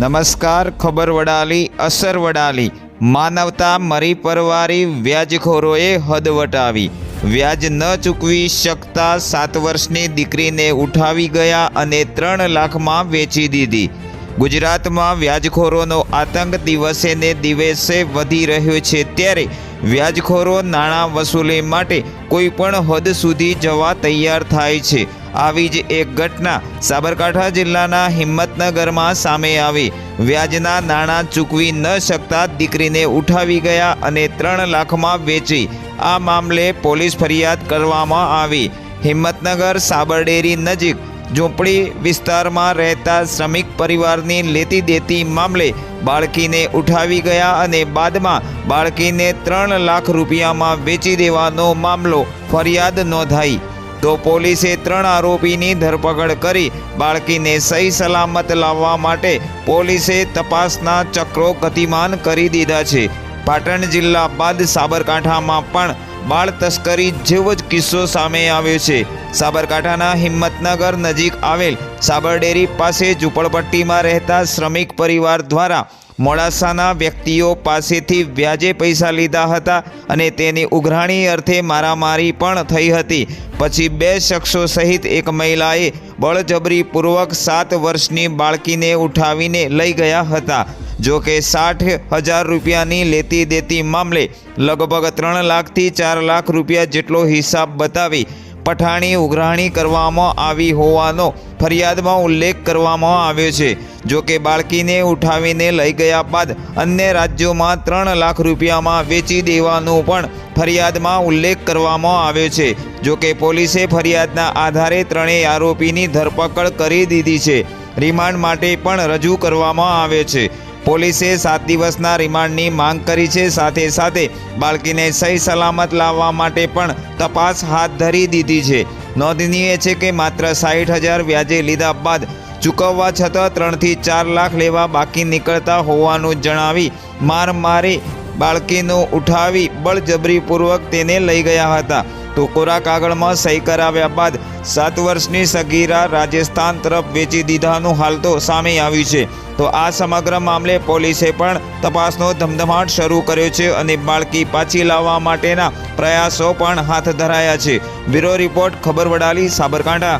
નમસ્કાર, ખબર વડાલી, અસર વડાલી. માનવતા મરી પરવારી વ્યાજખોરોએ હદ વટાવી. વ્યાજ ન ચૂકવી શકતા સાત વર્ષની દીકરીને ઉઠાવી ગયા અને ત્રણ લાખમાં વેચી દીધી. ગુજરાતમાં વ્યાજખોરોનો આતંક દિવસે ને દિવસે વધી રહ્યો છે ત્યારે વ્યાજખોરો નાણાં વસૂલી માટે કોઈ પણ હદ સુધી જવા તૈયાર થાય છે. આવી જ એક ઘટના સાબરકાંઠા જિલ્લાના હિંમતનગરમાં સામે આવી. વ્યાજના નાણાં ચૂકવી ન શકતા દીકરીને ઉઠાવી ગયા અને ત્રણ લાખમાં વેચી. આ મામલે પોલીસ ફરિયાદ કરવામાં આવી. હિંમતનગર સાબરડેરી નજીક ઝૂંપડી વિસ્તારમાં રહેતા શ્રમિક પરિવારની લેતી દેતી મામલે બાળકીને ઉઠાવી ગયા અને બાદમાં બાળકીને ત્રણ લાખ રૂપિયામાં વેચી દેવાનો મામલો ફરિયાદ નોંધાઈ. તો પોલીસે ત્રણ આરોપીની ધરપકડ કરી બાળકીને સહી સલામત લાવવા માટે પોલીસે તપાસના ચક્રો ગતિમાન કરી દીધા છે. પાટણ જિલ્લા બાદ સાબરકાંઠામાં પણ બાળ તસ્કરી જેવો જ કિસ્સો સામે આવ્યો છે. સાબરકાંઠાના હિંમતનગર નજીક આવેલ સાબરડેરી પાસે ઝૂંપડપટ્ટીમાં રહેતા શ્રમિક પરિવાર દ્વારા મોડાસાના વ્યક્તિઓ પાસેથી વ્યાજે પૈસા લીધા હતા અને તેની ઉઘરાણી અર્થે મારામારી પણ થઈ હતી. પછી બે શખ્સો સહિત એક મહિલાએ બળજબરીપૂર્વક સાત વર્ષની બાળકીને ઉઠાવીને લઈ ગયા હતા. જો કે સાઠ હજાર રૂપિયાની લેતી દેતી મામલે લગભગ ત્રણ લાખથી ચાર લાખ રૂપિયા જેટલો હિસાબ બતાવી પઠાણી, ઉઘરાણી કરવામાં આવી હોવાનો ફરિયાદમાં ઉલ્લેખ કરવામાં આવ્યો છે. જો કે બાળકીને ઉઠાવીને લઈ ગયા બાદ અન્ય રાજ્યોમાં ત્રણ લાખ રૂપિયામાં વેચી દેવાનો પણ ફરિયાદમાં ઉલ્લેખ કરવામાં આવ્યો છે. જો કે પોલીસે ફરિયાદના આધારે ત્રણેય આરોપીની ધરપકડ કરી દીધી છે. રિમાન્ડ માટે પણ રજૂ કરવામાં આવે છે. પોલીસે સાત દિવસના રિમાન્ડની માંગ કરી છે. સાથે સાથે બાળકીને સહી સલામત લાવવા માટે પણ તપાસ હાથ ધરી દીધી છે. નોંધનીય છે કે માત્ર સાઠ હજાર વ્યાજે લીધા બાદ ચૂકવવા છતાં ત્રણથી ચાર લાખ લેવા બાકી નીકળતા હોવાનું જણાવી માર મારી બાળકીનું ઉઠાવી બળજબરીપૂર્વક તેને લઈ ગયા હતા. તો કોરા કાગળમાં સહી કરાવ્યા બાદ સાત વર્ષની સગીરા રાજસ્થાન તરફ વેચી દીધાનું હાલ તો સામે આવ્યું છે. તો આ સમગ્ર મામલે પોલીસે પણ તપાસનો ધમધમાટ શરૂ કર્યો છે અને બાળકી પાછી લાવવા માટેના પ્રયાસો પણ હાથ ધરાયા છે. બ્યુરો રિપોર્ટ ખબર વડાલી સાબરકાંઠા.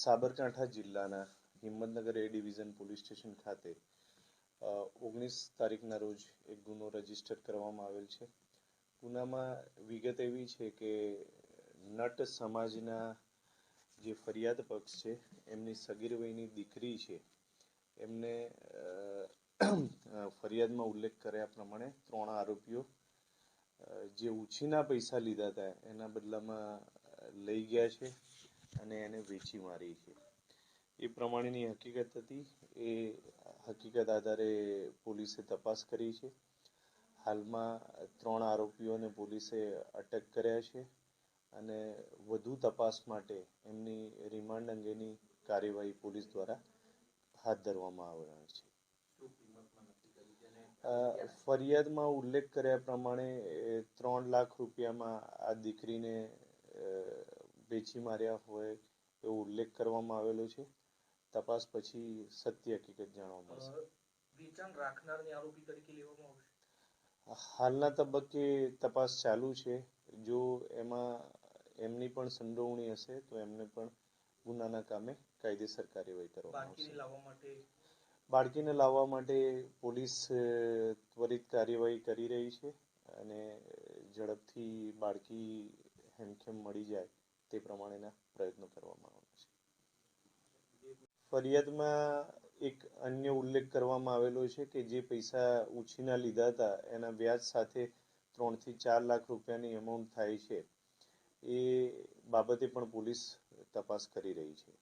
સાબરકાંઠા જિલ્લાના Himmatnagar A division police station ખાતે ઓગણીસ તારીખના રોજ એક ગુનો રજિસ્ટર કરવામાં આવેલ છે. ગુનામાં વિગત એવી છે કે નટ સમાજના જે ફરિયાદ પક્ષ છે, એમની સગીર વયની દીકરી છે એમને ફરિયાદમાં ઉલ્લેખ કર્યા પ્રમાણે ત્રણ આરોપીઓ જે ઉછીના પૈસા લીધા હતા, એના બદલામાં લઈ ગયા છે અને એને વેચી મારી છે. એ પ્રમાણેની હકીકત હતી. એ હકીકત આધારે પોલીસે તપાસ કરી છે. હાલમાં ત્રણ આરોપીઓને પોલીસે અટક કર્યા છે અને વધુ તપાસ માટે એમની રિમાન્ડ અંગેની કાર્યવાહી પોલીસ દ્વારા હાથ ધરવામાં આવનાર છે. ફરિયાદમાં ઉલ્લેખ કર્યા પ્રમાણે ત્રણ લાખ રૂપિયામાં આ દીકરીને વેચી માર્યા હોય એવો ઉલ્લેખ કરવામાં આવેલો છે. તપાસ પછી સત્ય હકીકત જાણવા મળશે. વેચાણ રાખનારને આરોપી તરીકે લેવામાં આવશે. હાલના તબક્કે તપાસ ચાલુ છે. જો એમાં એમની પણ સંડોવણી હશે તો એમને પણ ગુનાના કામે કાયદેસર કાર્યવાહી કરવામાં આવશે. બાળકીને લાવવા માટે પોલીસ ત્વરિત કાર્યવાહી કરી રહી છે અને ઝડપથી બાળકી હેમખેમ મળી જાય તે પ્રમાણેના પ્રયત્નો કરવામાં આવશે ફરિયાદમાં એક અન્ય ઉલ્લેખ કરવામાં આવેલો છે કે જે પૈસા ઉછીના લીધા હતા એના વ્યાજ સાથે ત્રણથી ચાર લાખ રૂપિયાની એમાઉન્ટ થાય છે. એ બાબતે પણ પોલીસ તપાસ કરી રહી છે.